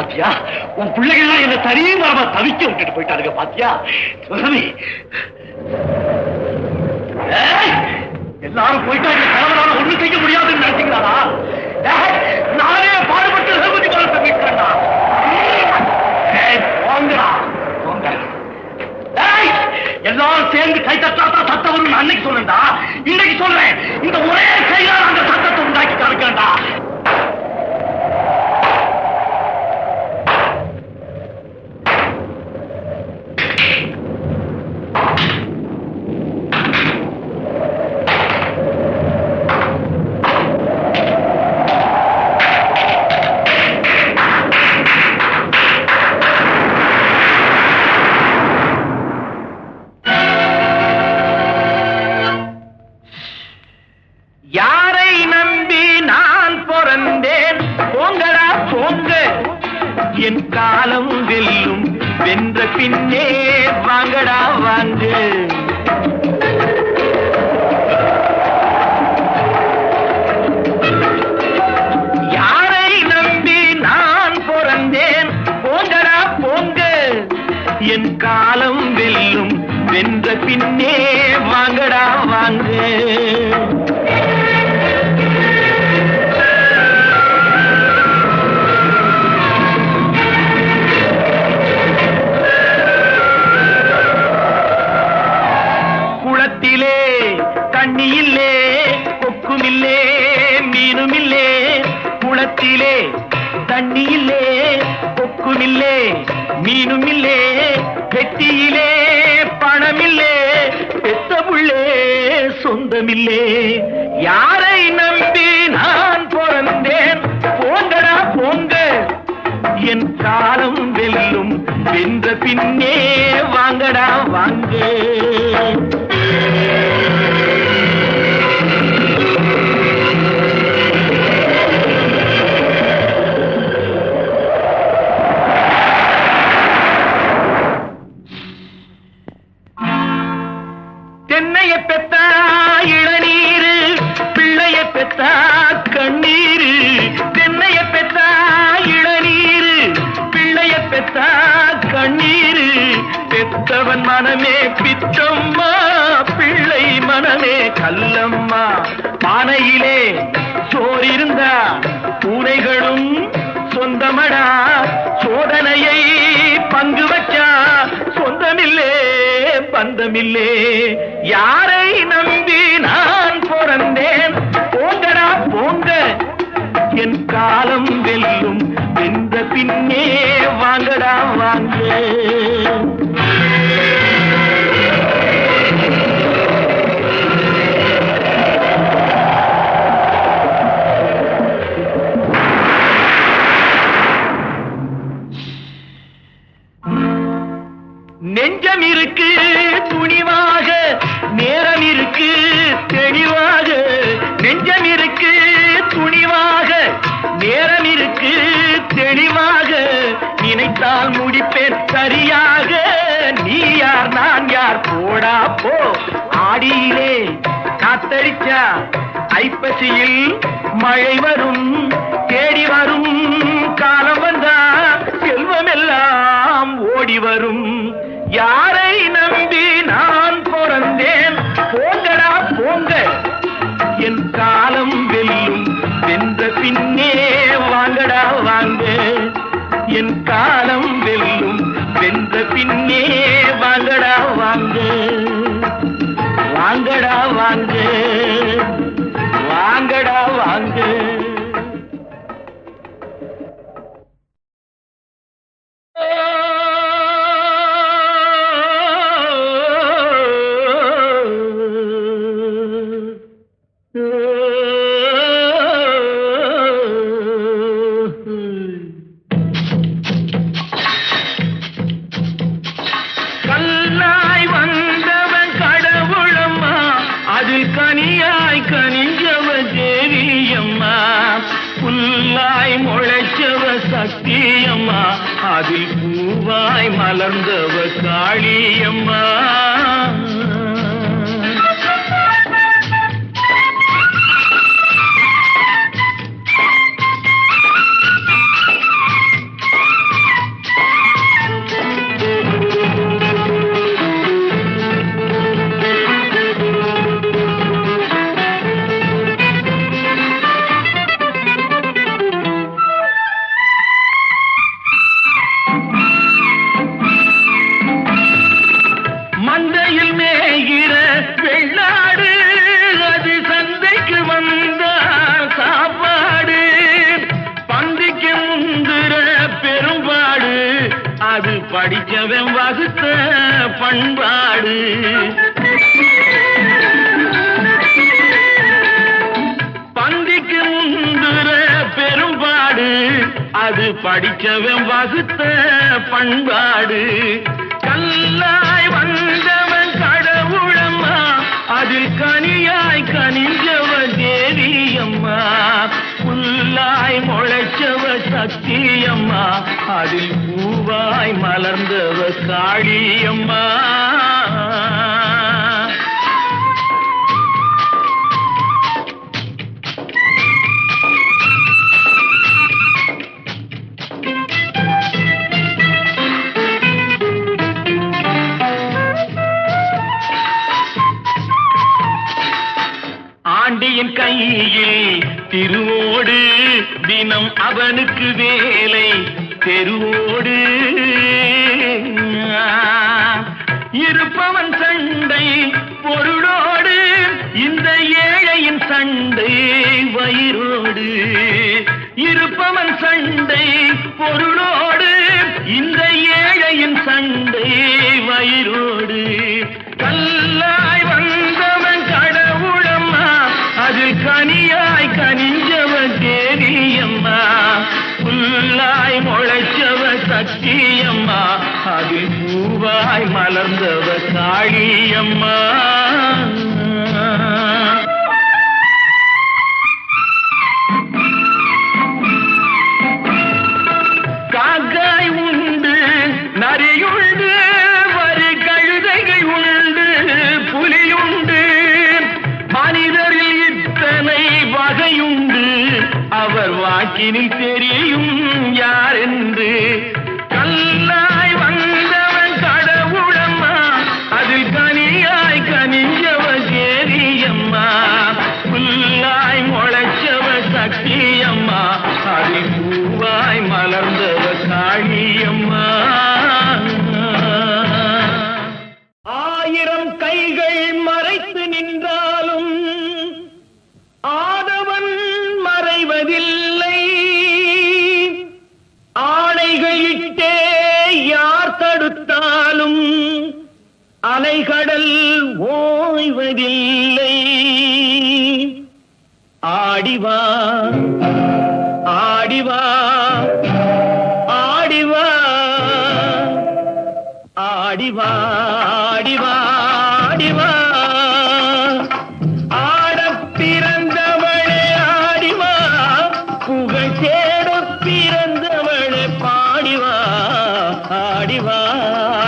பாத்தியா? உன் பிள்ளைகள்லாம் என்ன தனி மரமா தவிக்க விட்டுட்டு போயிட்டாருங்க பாத்தியா? சிவகாமி ஏய், எல்லாரும் போயிட்டாங்க கணவனால ஒண்ணும் செய்ய முடியாதுன்னு நினைச்சீங்களா நானே பாடுபட்டு ரகுபதி காலத்தை மீட்கிறேன்டா. போங்கடா. போங்க. ஏய், எல்லாரும் சேர்ந்து கை தட்டாதான் சத்தம் வரும் அன்னைக்கு சொல்லுண்டா இன்னைக்கு சொல்றேன் இந்த ஒரே கையால் அந்த சத்தத்தை உண்டாக்கி காமிக்கிறேன்டா காலம் வெல்லும். வென்ற பின்னே வாங்கடா வாங்க. குளத்திலே தண்ணியில்லே கொக்குமில்லே மீனுமில்லே. குளத்திலே தண்ணியில்லே கொக்குமில்லே மீனுமில்லே. பெட்டியிலே பணமில்லே பெத்த புள்ளே சொந்தமில்லே. யாரை நம்பி நான் பிறந்தேன்? போங்கடா போங்க. என் காலம் வெல்லும் வென்ற பின்னே வாங்கடா வாங்க. பெத்தவன் மனமே பித்தம்மா பிள்ளை மனமே கல்லம்மா. பானையிலே சோறு பூனைகளும் சொந்தமடா. சோதனையை பங்கு வச்சா சொந்தமில்லே பந்தமில்லே. யாரை நம்பி நான் பிறந்தேன்? போங்கடா போங்க. என் காலம் வெல்லும் வென்ற பின்னே வாங்கடா வாங்க. ஐப்பசியில் மழை வரும் தேடி வரும் காலம் வந்தா செல்வம் எல்லாம் ஓடி வரும். யாரை நம்பி நான் பிறந்தேன்? போங்கடா போங்க. என் காலம் வெல்லும் வென்ற பின்னே வாங்கடா வாங்க. என் காலம் வெல்லும் வென்ற பின்னே வாங்கடா வாங்க. வாங்கடா வாங்க. வாங்கடா வாங்க. அது படிக்கவன் வகுத்த பண்பாடு. பந்திக்கு முந்துற பெரும்பாடு அது படிக்கவன் வகுத்த பண்பாடு. கல்லாய் வந்தவன் கடவுளம்மா அதில் கனியாய் கனிஞ்சவன் தேவியம்மா. புல்லாய் முளைச்சவ சக்தியம்மா. அதில் பூவாய் மலர்ந்தவ காளியம்மா. தெருவோடு. இருப்பவன் சண்டை பொருளோடு இந்த ஏழையின் சண்டை வயிறோடு. இருப்பவன் சண்டை பொருளோடு இந்த ஏழையின் சண்டை வயிறோடு. கல்லாய் வந்தவன் கடவுளம்மா அது கனியாய் கனிஞ்சவன் தேவியம்மா முள்ளாய் முளைச்சவ சக்தியம்மா அது பூவாய் மலர்ந்தவ காளியம்மா. காக்காய் உண்டு நரியுண்டு வாக்கினில் தெரியும் தடுத்தாலும் அலைகடல் ஓய்வதில்லை. ஆடிவா ஆடிவா ஆடிவா ஆடிவா ஆடிவா ஆடிவா ஆடப் பிறந்தவளே ஆடிவா புகழ் தேடப் பிறந்தவளே பாடிவா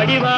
ஆடிவா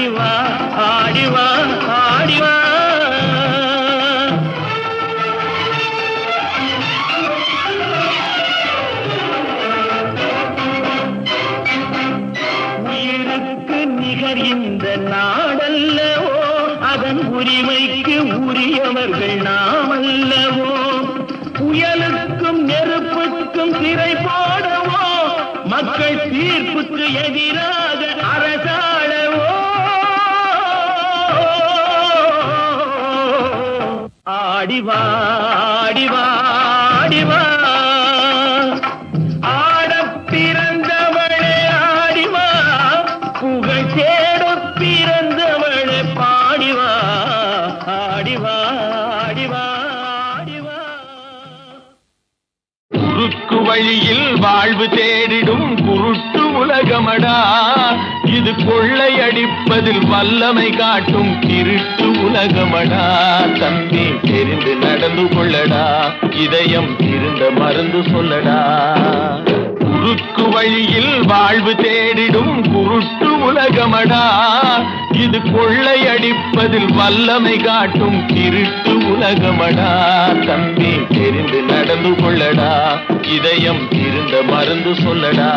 ஆடிவா ஆடிவா ஆடிவா. உயிருக்கு நிகர் இந்த நாடல்லவோ அதன் உரிமைக்கு உரியவர்கள் நாமல்லவோ. புயலுக்கும் நெருப்புக்கும் திரை போடவோ மக்கள் தீர்ப்புக்கு எதிராக ஆடிவா ஆடிவா ஆடிவா. குறுக்கு வழியில் வாழ்வு தேடிடும் குருட்டு உலகமடா. இது கொள்ளையடிப்பதில் வல்லமை காட்டும் திருட்டு உலகமடா. தம்பி தெரிந்து நடந்து கொள்ளடா. இதயம் இருந்த மருந்து சொல்லடா. குறுக்கு வழியில் வாழ்வு தேடிடும் குருட்டு உலகமடா. இது கொள்ளையடிப்பதில் வல்லமை காட்டும் திருட்டு உலகமடா. தம்பி தெரிந்து நடந்து கொள்ளடா. இதயம் இருந்த மருந்து சொல்லடா.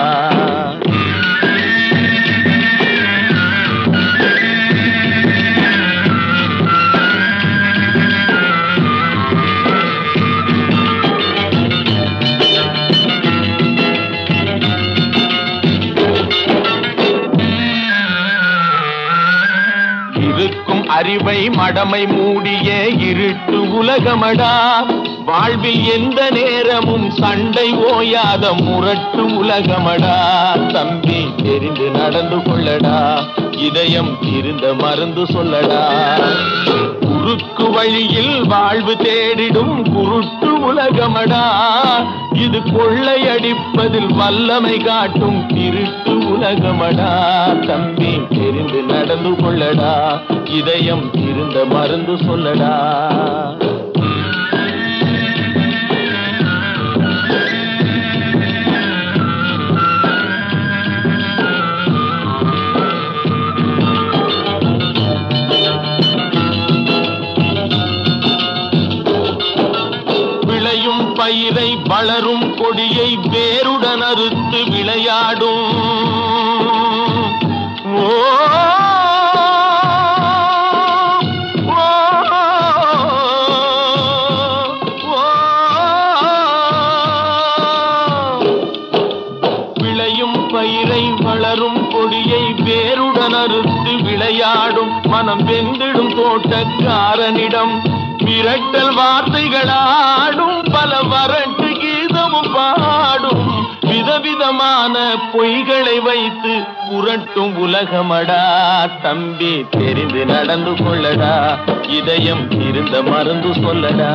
அறிவை மடமை மூடிய இருட்டு உலகமடா. வாழ்வில் எந்த நேரமும் சண்டை ஓயாத முரட்டு உலகமடா. தம்பி தெரிந்து நடந்து கொள்ளடா. இதயம் இருந்த மருந்து சொல்லடா. குறுக்கு வழியில் வாழ்வு தேடிடும் குருட்டு உலகமடா. இது கொள்ளையடிப்பதில் வல்லமை காட்டும் திருட்டு உலகமடா. தம்பி தெரிந்து நடந்து கொள்ளடா. இதயம் திருந்த மருந்து சொல்லடா. வளரும் கொடியை வேருடன் அறுத்து விளையாடும். ஓ விளையும் பயிரை வளரும் கொடியை வேருடன் அறுத்து விளையாடும். மனம் வெந்திடும் தோட்டக்காரனிடம் மிரட்டல் வார்த்தைகளாடும் பல வரட்டு கீதமும் பாடும். விதவிதமான பொய்களை வைத்து புரட்டும் உலகமடா தம்பி தெரிந்து நடந்து கொள்ளடா. இதயம் இருந்த மருந்து சொல்லடா.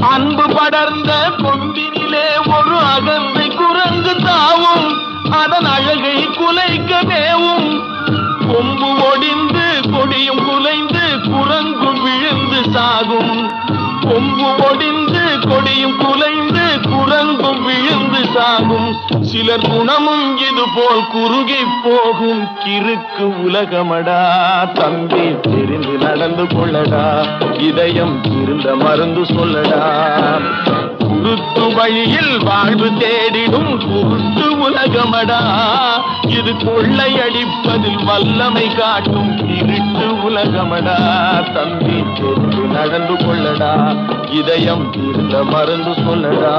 அன்பு படர்ந்த கொம்பினிலே ஒரு அகந்தை குரங்கு தாவும். அதன் அழகை குலைக்க மேவும் கொம்பு ஒடிந்து கொடியும் குலைந்து குரங்கும் விழுந்து சாகும். கொம்பு ஒடிந்து கொடியும் குலைந்து குரங்கும் விழுந்து சாகும். சிலர் குணமும் இது போல் குறுகி போகும். கிறுக்கு உலகமடா தம்பி தெரிந்து நடந்து கொள்ளடா. இதயம் இருந்த மருந்து சொல்லடா. குருத்து வழியில் வாழ்வு தேடிடும் குருட்டு உலகமடா. இது கொள்ளையடிப்பதில் வல்லமை காட்டும் இருட்டு உலகமடா. தம்பி தெரிந்து நடந்து கொள்ளடா. இதயம் இருந்த மருந்து சொல்லடா.